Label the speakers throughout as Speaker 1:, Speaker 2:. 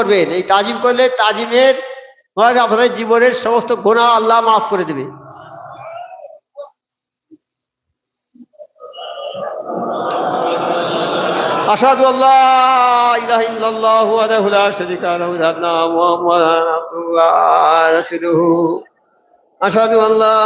Speaker 1: করবেন এই তাজিম করলে তাজিমের আপনাদের জীবনের সমস্ত গোনা আল্লাহ মাফ করে দেবে أشهد أن لا إله إلا الله وحده لا شريك له وأن محمدا عبده ورسوله أشهد أن لا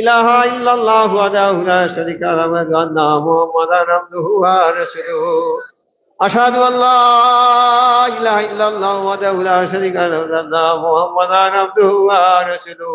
Speaker 1: إله إلا الله وحده لا شريك له وأن محمدا عبده ورسوله أشهد أن لا إله إلا الله وحده لا شريك له محمدا عبده ورسوله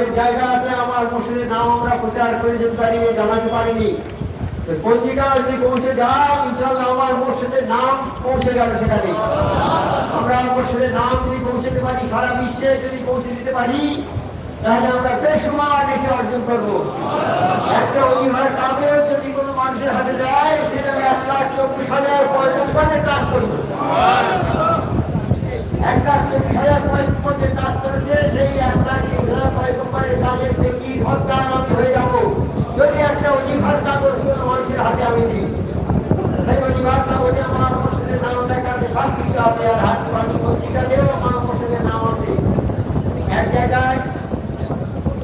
Speaker 1: জায়গা আছে আমার মসজিদের নাম আমরা প্রচার করে যেতে পারিনি জানাতে পারিনি। পঞ্জিকা যদি পৌঁছে যায় ইনশাল্লাহ আমার মসজিদের নাম পৌঁছে গেল সেখানে আমরা মসজিদের নাম যদি পৌঁছতে পারি সারা বিশ্বে যদি পৌঁছে দিতে পারি তাহলে আমরা বেসুমার অর্জন করব। একটা অলিভার কাগজ যদি কোনো মানুষের হাতে যায় সেটা এক লাখ চব্বিশ হাজার পঁয়ষট্টি কাজ করব। এক লাখ চব্বিশ হাজার পঁয়ষট্টি কাজ করেছে সেই এক পয়গম্বরের কাজের দেখি আমি হয়ে যাব, যদি একটা অজিভার কাগজ কোনো মানুষের হাতে আমি দিই। সেই অজিভার কাগজে আমার মসজিদের নাম দেখাতে সব কিছু আছে, আর হাত পানি পত্রিকাতেও আমার মসজিদের নাম আছে। এক জায়গায়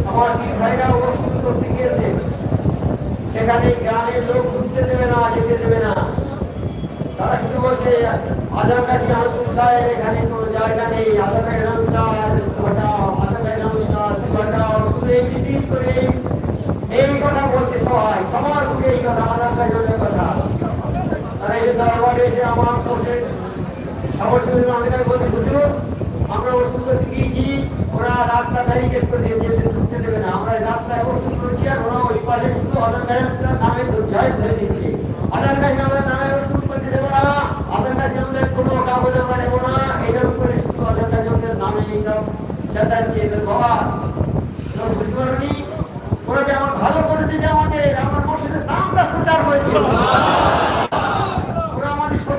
Speaker 1: আমার তিন ভাইরা ওষুধ করতে গিয়েছে, সেখানে গ্রামের লোক ঢুকতে দেবে না, যেতে দেবে না। তারা শুধু বলছে, আধার কাছে আলতুল্লাহ এখানে কোনো জায়গা নেই? আধার কাছে ঘটাও আধার কাছে রামটা শুধু করে এই কথা বলছে সবাই, সবার মুখে এই কথা আধার কাছে কথা। তারা এই দরবারে এসে আমার বসে অবশ্যই অনেক বলছে, হুজুর, আমরা ওষুধ করতে গিয়েছি ওরা রাস্তা ব্যারিকেড করে দিয়েছে ঢুকতে দেবে না। আমরা রাস্তায় ওষুধ করেছি আর ওরা ওই পাশে শুধু আধার কার্ডের নামে জয় ধরে দিচ্ছে আধার কার্ড নামের নামে ওষুধ করতে দেবে না আধার কার্ড আমাদের কোনো কাগজ আমরা নেব না এইরকম করে শুধু আধার কার্ড নামে এইসব চেঁচাচ্ছে। বাবা তোমরা বুঝতে পারোনি ওরা যে আমার ভালো করেছে যে আমাদের আমার মসজিদের নামটা প্রচার করে দিয়েছে ওরা আমাদের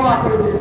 Speaker 1: falar para ele.